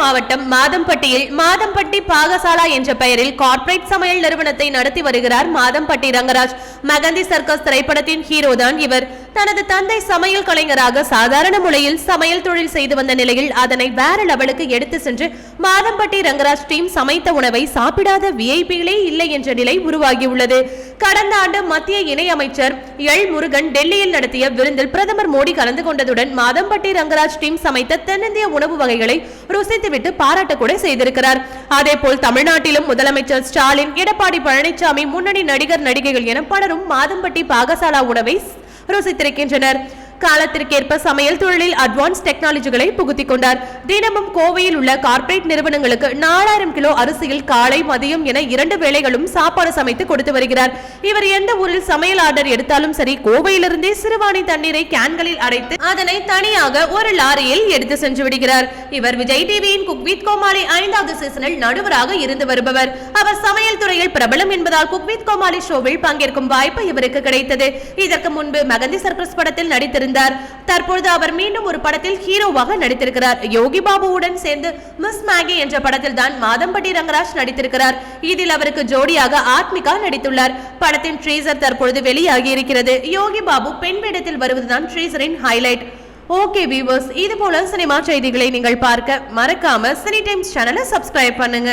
மாவட்டம் மாதம்பட்டியில் மாதம்பட்டி பாகசாலா என்ற பெயரில் கார்ப்பரேட் சமையல் நிறுவனத்தை நடத்தி வருகிறார் மாதம்பட்டி ரங்கராஜ். மகந்தி சர்க்கஸ் திரைப்படத்தின் ஹீரோ தான் இவர். தனது தந்தை சமையல் கலைஞராக சாதாரண முறையில் சமையல் தொழில் செய்து வந்த நிலையில் அதனை வேற லெவலுக்கு எடுத்து சென்று மாதம்பட்டி ரங்கராஜ் டீம் சமைத்த உணவை சாப்பிடாத விஐபிகளே இல்லை என்ற நிலை உருவாகியுள்ளது. கடந்த ஆண்டு மத்திய இணையமைச்சர் எல் முருகன் டெல்லியில் நடத்திய விருந்தில் பிரதமர் மோடி கலந்து கொண்டதுடன் மாதம்பட்டி ரங்கராஜ் டீம் சமைத்த தென்னிந்திய உணவு வகைகளை ருசித்துவிட்டு பாராட்ட கூட செய்திருக்கிறார். அதேபோல் தமிழ்நாட்டிலும் முதலமைச்சர் ஸ்டாலின் எடப்பாடி பழனிசாமி முன்னணி நடிகர் நடிகைகள் என பலரும் மாதம்பட்டி பாகசாலா உணவை ருசித்திருக்கின்றனர். காலத்திற்கேற்ப சமையல் தொழிலில் அட்வான்ஸ் டெக்னாலஜிகளை புகுத்திக் கொண்டார். தினமும் கோவையில் உள்ள கார்ப்பரேட் நிறுவனங்களுக்கு நாலாயிரம் கிலோ அரிசியில் காலை மதியம் என இரண்டு வேளைகளும் சாப்பாடு சமைத்து கொடுத்து வருகிறார். இவர் எந்த ஊரில் சமையல் ஆர்டர் எடுத்தாலும் சரி கோவையிலிருந்தே சிறுவாணி தண்ணீரை கேன்களில் அடைத்து அதனை தனியாக ஒரு லாரியில் எடுத்து சென்று விடுகிறார். இவர் விஜய் டிவியின் குக் வித் கோமாளி ஐந்தாவது சீசனில் நடுவராக இருந்து வருபவர். அவர் சமையல் துறையில் பிரபலம் என்பதால் குக் வித் கோமாளி ஷோவில் பங்கேற்கும் வாய்ப்பு இவருக்கு கிடைத்தது. இதற்கு முன்பு மகந்தி சர்க்கஸ் படத்தில் நடித்திருந்த நடித்திருந்தார் தற்பொழுது அவர் மீண்டும் ஒரு படத்தில் ஹீரோவாக நடித்திருக்கிறார். யோகி பாபுவுடன் சேர்ந்து மிஸ் மேகி என்ற படத்தில் தான் மாதம்பட்டி ரங்கராஜ் நடித்திருக்கிறார். இதில் அவருக்கு ஜோடியாக ஆத்மிகா நடித்துள்ளார். படத்தின் ட்ரீசர் தற்பொழுது வெளியாகி இருக்கிறது யோகி பாபு பெண் வேடத்தில் வருவதுதான் ட்ரீசரின் ஹைலைட் ஓகே வியூவர்ஸ் இது போல சினிமா செய்திகளை நீங்கள் பார்க்க மறக்காம சினி டைம்ஸ் சேனலை சப்ஸ்கிரைப் பண்ணுங்க.